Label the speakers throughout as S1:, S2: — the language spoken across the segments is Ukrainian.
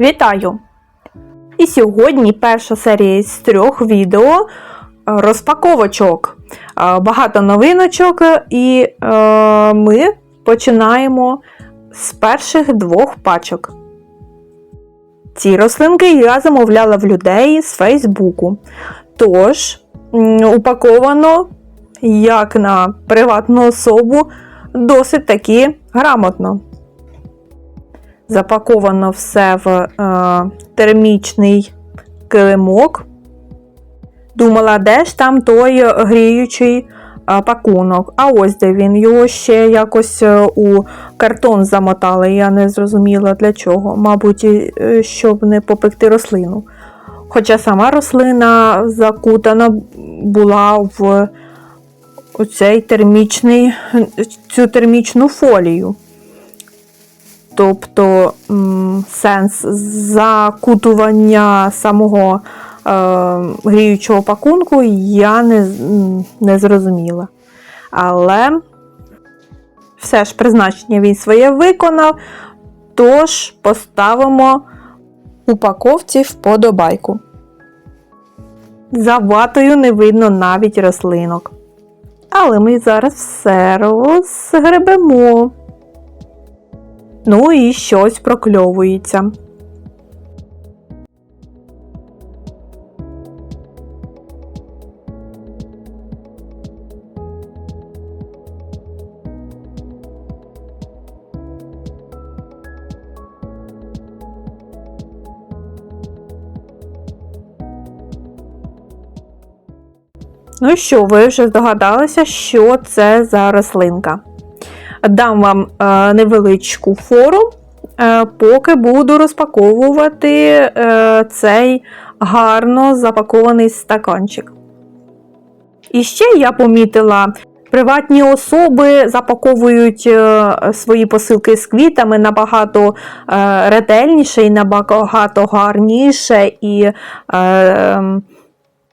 S1: Вітаю! І сьогодні перша серія з трьох відео е, розпаковочок. Е, Багато новиночок, і е, ми починаємо з перших двох пачок. Ці рослинки я замовляла в людей з Фейсбуку. Тож, упаковано як на приватну особу досить таки грамотно. Запаковано все в е, термічний килимок. Думала, де ж там той гріючий е, пакунок. А ось де він. Його ще якось е, у картон замотали. Я не зрозуміла для чого. Мабуть, е, щоб не попекти рослину. Хоча сама рослина закутана була в цей термічний, цю термічну фолію. Тобто сенс закутування самого е, гріючого пакунку я не, не зрозуміла. Але все ж призначення він своє виконав. Тож поставимо упаковці вподобайку. За ватою не видно навіть рослинок. Але ми зараз все розгребемо. Ну і щось прокльовується. Ну що, ви вже здогадалися, що це за рослинка? Дам вам е, невеличку фору, е, поки буду розпаковувати е, цей гарно запакований стаканчик. І ще я помітила, приватні особи запаковують свої посилки з квітами набагато ретельніше і набагато гарніше і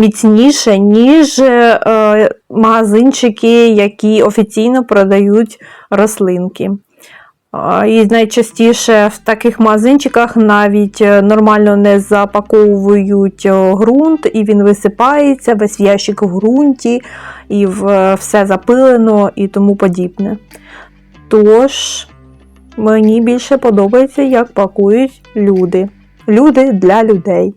S1: міцніше, ніж е, магазинчики, які офіційно продають рослинки. І найчастіше в таких магазинчиках навіть е, нормально не запаковують е, ґрунт, і він висипається, весь ящик в ґрунті, і в- все запилено і тому подібне. Тож, мені більше подобається, як пакують люди. Люди для людей.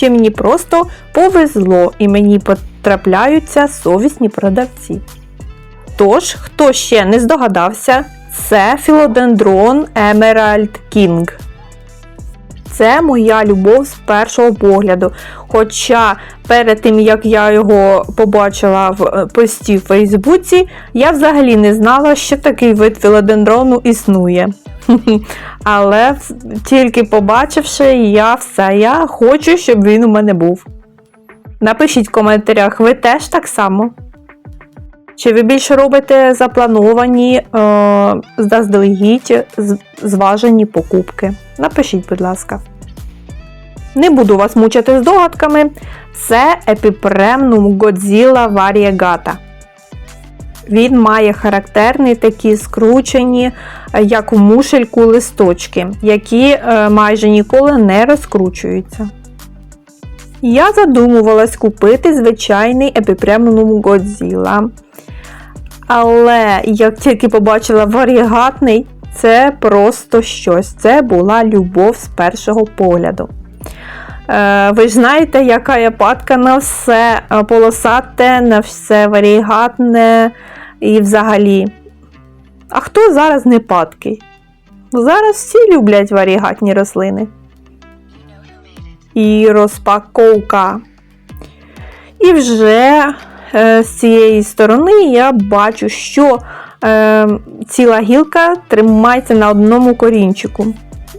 S1: Чи мені просто повезло і мені потрапляються совісні продавці. Тож, хто ще не здогадався, це філодендрон Emerald King. Це моя любов з першого погляду. Хоча перед тим, як я його побачила в е, пості в Фейсбуці, я взагалі не знала, що такий вид філодендрону існує. Але тільки побачивши, я все, я хочу, щоб він у мене був. Напишіть в коментарях, ви теж так само? Чи ви більше робите заплановані е, заздалегідь зважені покупки? Напишіть, будь ласка. Не буду вас мучити здогадками. Це епіпремнум Godzilla Variegata. Він має характерні такі скручені, е, як у мушельку, листочки, які е, майже ніколи не розкручуються. Я задумувалась купити звичайний епіпремнум Godzilla. Але як тільки побачила варігатний, це просто щось. Це була любов з першого погляду. Е, ви ж знаєте, яка я падка на все е, полосате, на все варігатне і взагалі. А хто зараз не падкий? Зараз всі люблять варігатні рослини. І розпаковка. І вже е, з цієї сторони я бачу, що е, ціла гілка тримається на одному корінчику.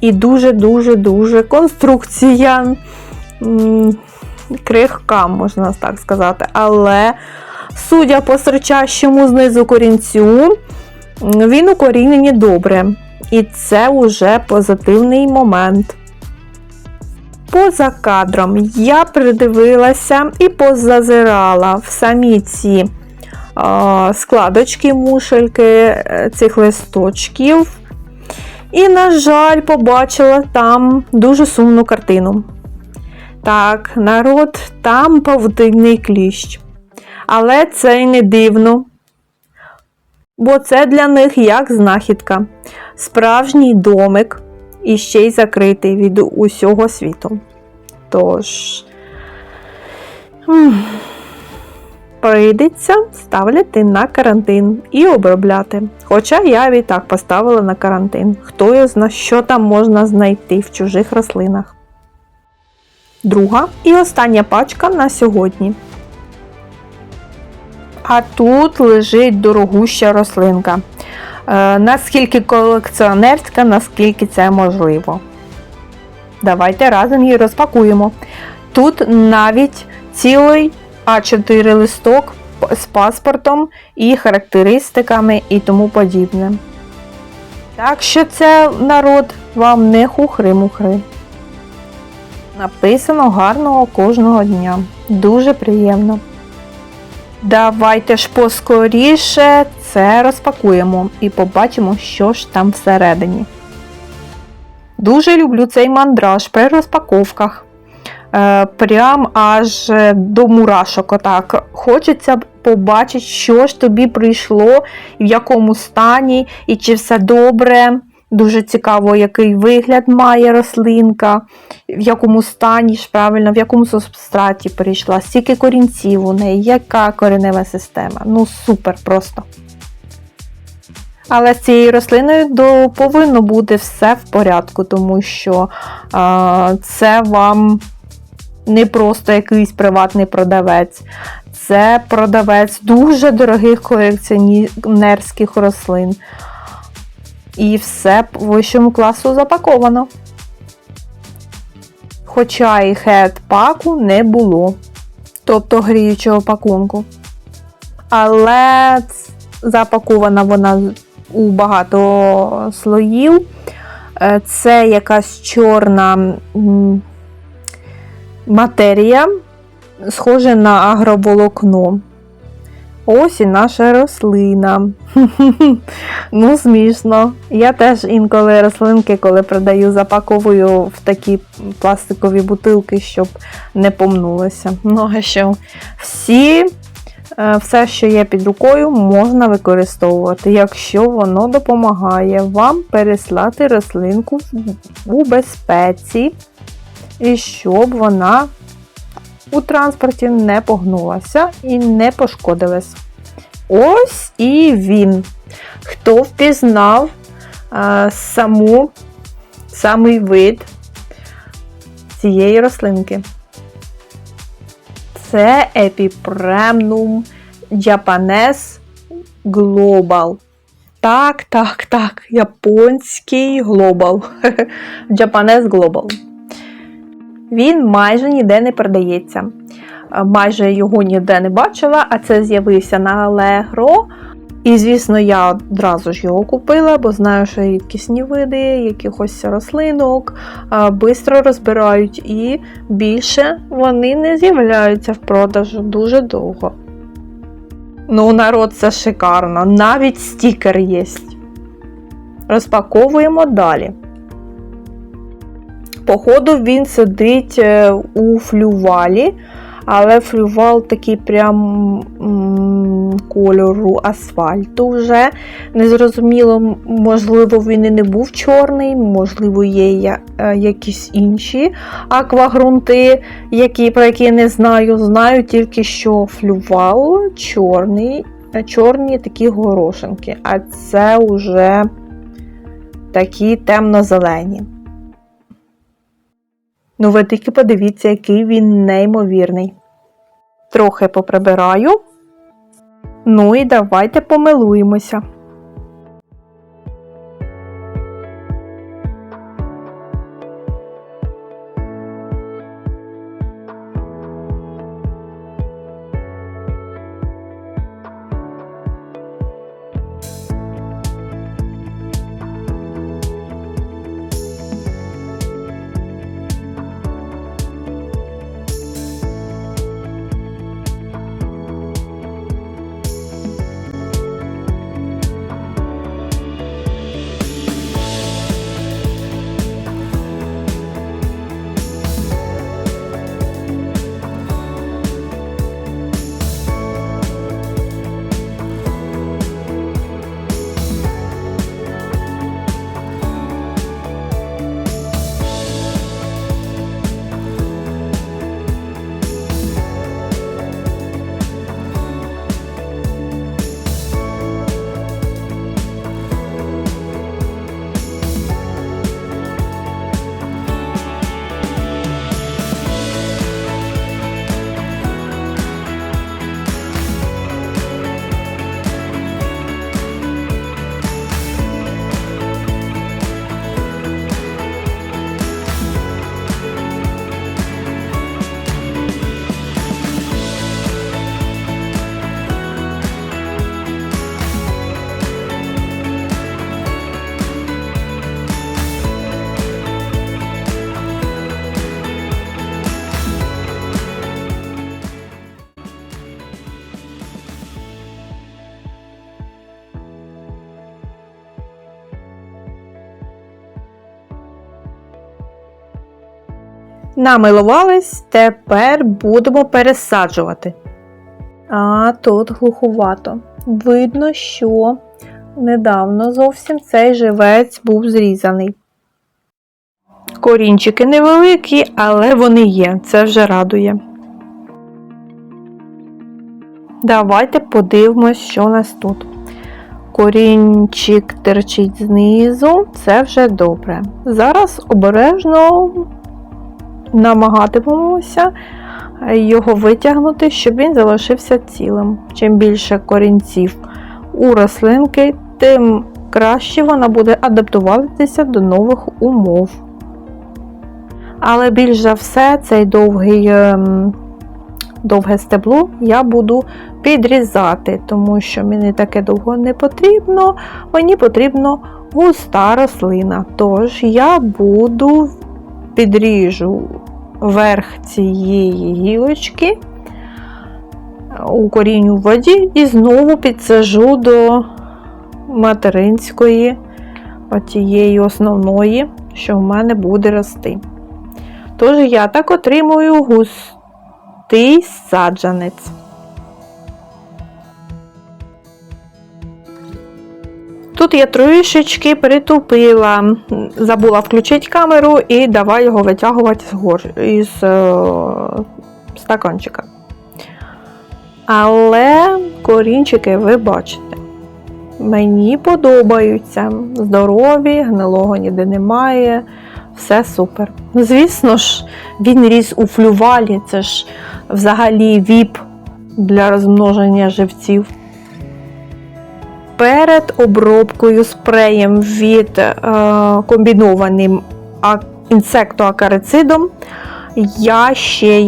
S1: І дуже-дуже-дуже конструкція м, крихка, можна так сказати. Але, судя по строчащому знизу корінцю, він укорінені добре. І це вже позитивний момент. Поза кадром я придивилася і позазирала в самі ці складочки, мушельки е, цих листочків. І, на жаль, побачила там дуже сумну картину. Так, народ, там павутинний кліщ. Але це й не дивно. Бо це для них як знахідка. Справжній домик і ще й закритий від усього світу. Тож. Прийдеться ставляти на карантин і обробляти. Хоча я і так поставила на карантин. Хто його зна, що там можна знайти в чужих рослинах. Друга і остання пачка на сьогодні. А тут лежить дорогуща рослинка. Е, наскільки колекціонерська, наскільки це можливо. Давайте разом її розпакуємо. Тут навіть цілий А4 листок з паспортом і характеристиками і тому подібне. Так що це народ вам не хухри-мухри. Написано гарного кожного дня. Дуже приємно. Давайте ж поскоріше це розпакуємо і побачимо, що ж там всередині. Дуже люблю цей мандраж при розпаковках. Е, прям аж е, до мурашок. Отак. Хочеться побачити, що ж тобі прийшло, в якому стані, і чи все добре. Дуже цікаво, який вигляд має рослинка, в якому стані ж правильно, в якому субстраті перейшла, скільки корінців у неї, яка коренева система. Ну, супер просто. Але з цією рослиною повинно бути все в порядку, тому що а, це вам не просто якийсь приватний продавець, це продавець дуже дорогих колекціонерських рослин. І все по вищому класу запаковано. Хоча і хед-паку не було, тобто гріючого пакунку. Але запакована вона у багато слоїв. Е, Це якась чорна матерія, схожа на агроволокно. Ось і наша рослина. ну, смішно. Я теж інколи рослинки, коли продаю, запаковую в такі пластикові бутилки, щоб не помнулося. Ну, а що? Всі, е, все, що є під рукою, можна використовувати, якщо воно допомагає вам переслати рослинку у безпеці, і щоб вона у транспорті не погнулася і не пошкодилась. Ось і він. Хто впізнав а, саму, самий вид цієї рослинки? Це Епіпремнум Japanese Global. Так, так, так, японський глобал. Japanese Global. Він майже ніде не продається. Е, Майже його ніде не бачила, а це з'явився на Allegro. І, звісно, я одразу ж його купила, бо знаю, що рідкісні види якихось рослинок швидко розбирають, і більше вони не з'являються в продажу дуже довго. Ну, народ, це шикарно. Навіть стікер є. Розпаковуємо далі. Походу, він сидить е, у флювалі, але флювал такий прям кольору асфальту вже. Незрозуміло, можливо, він і не був чорний, можливо, є е, якісь інші аквагрунти, які, про які я не знаю. Знаю тільки, що флювал чорний, е, чорні такі горошинки, а це вже такі темно-зелені. Ну, ви тільки подивіться, який він неймовірний. Трохи поприбираю. Ну і давайте помилуємося. Намилувались, тепер будемо пересаджувати. А тут глуховато. Видно, що недавно зовсім цей живець був зрізаний. Корінчики невеликі, але вони є. Це вже радує. Давайте подивимось, що у нас тут. Корінчик терчить знизу, це вже добре. Зараз обережно намагатимемося його витягнути, щоб він залишився цілим. Чим більше корінців у рослинки, тим краще вона буде адаптуватися до нових умов. Але більш за все, цей довгий, ем, довге стебло я буду підрізати, тому що мені таке довго не потрібно, мені потрібно густа рослина. Тож я буду підріжу верх цієї гілочки, укоріню в воді і знову підсажу до материнської, отієї основної, що в мене буде рости. Тож я так отримую густий саджанець. Тут я трішечки притупила, забула включити камеру і давай його витягувати з гор... із е... стаканчика. Але корінчики ви бачите. Мені подобаються. Здорові, гнилого ніде немає, все супер. Звісно ж, він ріс у флювалі, це ж взагалі віп для розмноження живців. Перед обробкою спреєм від е, комбінованим інсектоакарицидом я ще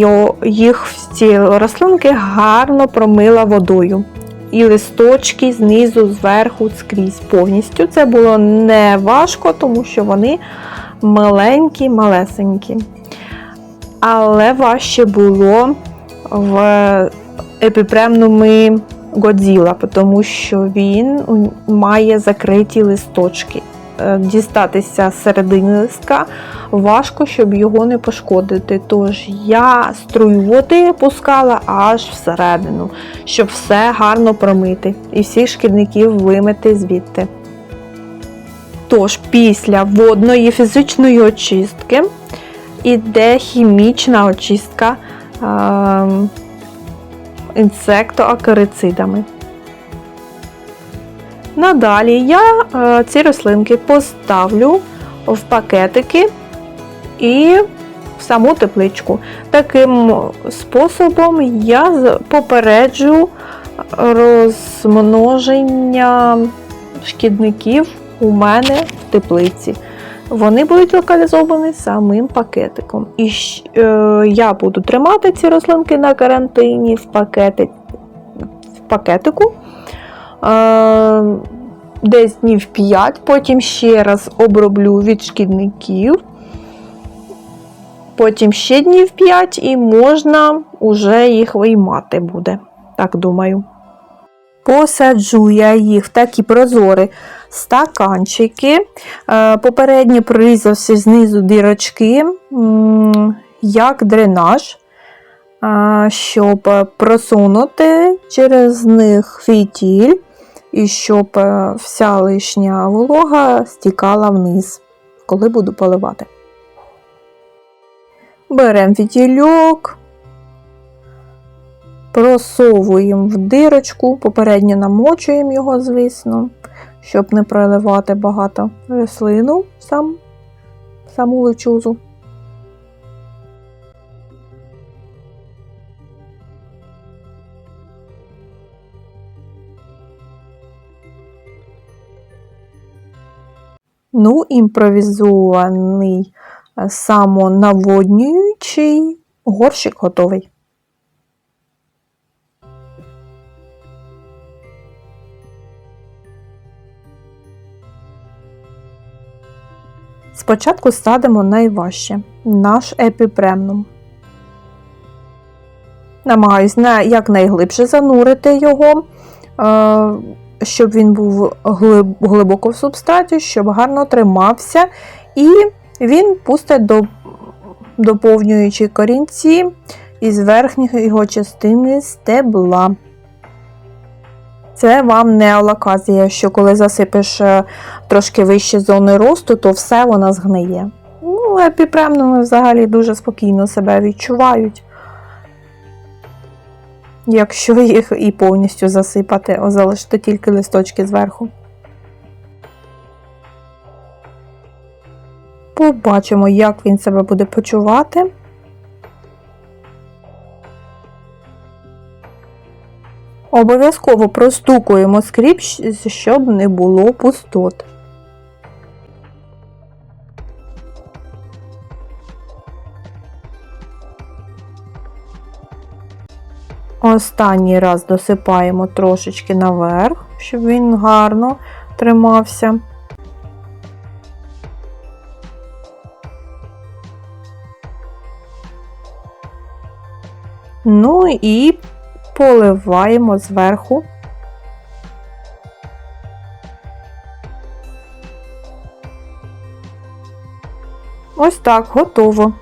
S1: їх ці рослинки гарно промила водою. І листочки знизу, зверху, скрізь повністю. Це було не важко, тому що вони маленькі, малесенькі. Але важче було в епіпремному Годзіла, тому що він має закриті листочки. Е, Дістатися середини листка важко, щоб його не пошкодити. Тож я струю води пускала аж всередину, щоб все гарно промити і всіх шкідників вимити звідти. Тож, після водної фізичної очистки іде хімічна очистка. е, інсектоакарицидами. Надалі я е, ці рослинки поставлю в пакетики і в саму тепличку. Таким способом я попереджу розмноження шкідників у мене в теплиці. Вони будуть локалізовані самим пакетиком. І е, я буду тримати ці рослинки на карантині в, пакети, в пакетику. Е, десь днів 5, потім ще раз оброблю від шкідників. Потім ще днів 5 і можна вже їх виймати буде. Так думаю. Посаджу я їх в такі прозорі стаканчики. Е, Попередньо прорізався знизу дірочки, як дренаж, е, щоб просунути через них фітіль і щоб е, вся лишня волога стікала вниз, коли буду поливати. Беремо фітільок, просовуємо в дирочку, попередньо намочуємо його, звісно, щоб не проливати багато рослину сам, саму лечузу. Ну, імпровізований е, самонаводнюючий горщик готовий. Спочатку садимо найважче наш епіпремнум. Намагаюсь якнайглибше занурити його, е, щоб він був глибоко в субстраті, щоб гарно тримався, і він пустить до доповнюючи корінці із верхньої його частини стебла. Це вам не алаказія, що коли засипеш е, трошки вище зони росту, то все вона згниє. Ну, епіпремнуми взагалі дуже спокійно себе відчувають. Якщо їх і повністю засипати, о, залишити тільки листочки зверху. Побачимо, як він себе буде почувати. Обов'язково простукуємо скріп, щоб не було пустот. Останній раз досипаємо трошечки наверх, щоб він гарно тримався. Ну і поливаємо зверху. Ось так, готово.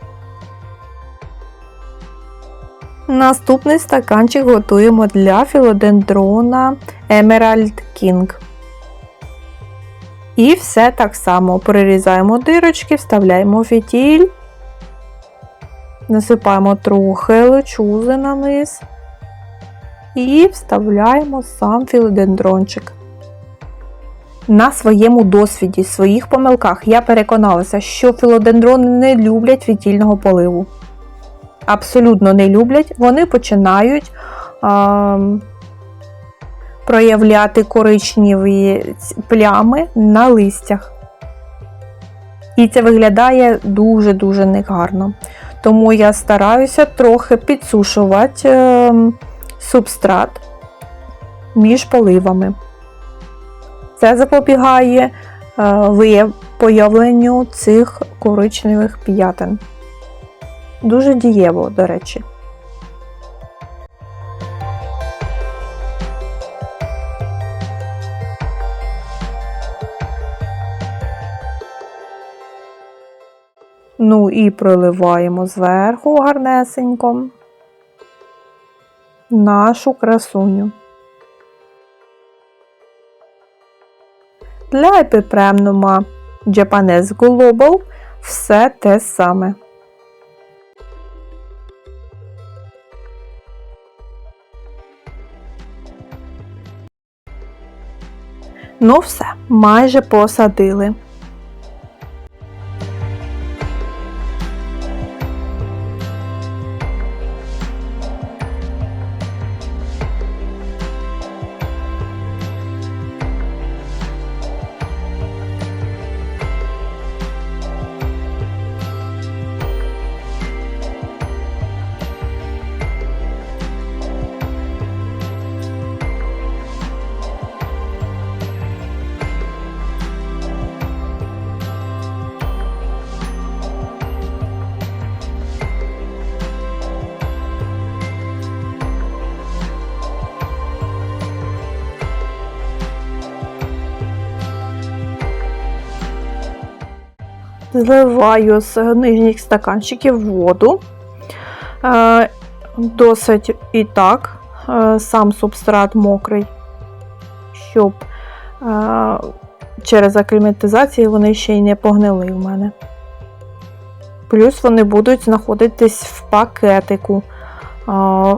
S1: Наступний стаканчик готуємо для філодендрона Emerald King. І все так само прирізаємо дирочки, вставляємо фітіль, насипаємо трохи лечузи на низ і вставляємо сам філодендрончик. На своєму досвіді, своїх помилках я переконалася, що філодендрони не люблять фітільного поливу. Абсолютно не люблять, вони починають а, проявляти коричневі плями на листях. І це виглядає дуже-дуже негарно. Тому я стараюся трохи підсушувати е, субстрат між поливами. Це запобігає е, появленню цих коричневих п'ятин. Дуже дієво, до речі. Ну і проливаємо зверху гарнесенько нашу красуню. Для епіпремнума Japanese Global все те саме. Ну все, майже посадили. Зливаю з нижніх стаканчиків воду. Е, Досить і так, е, сам субстрат мокрий, щоб е, через акліматизацію вони ще й не погнили в мене. Плюс вони будуть знаходитись в пакетику,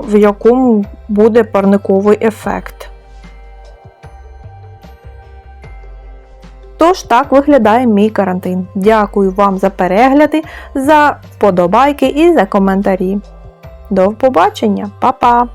S1: в якому буде парниковий ефект. Тож так виглядає мій карантин. Дякую вам за перегляди, за вподобайки і за коментарі. До побачення, Па-па!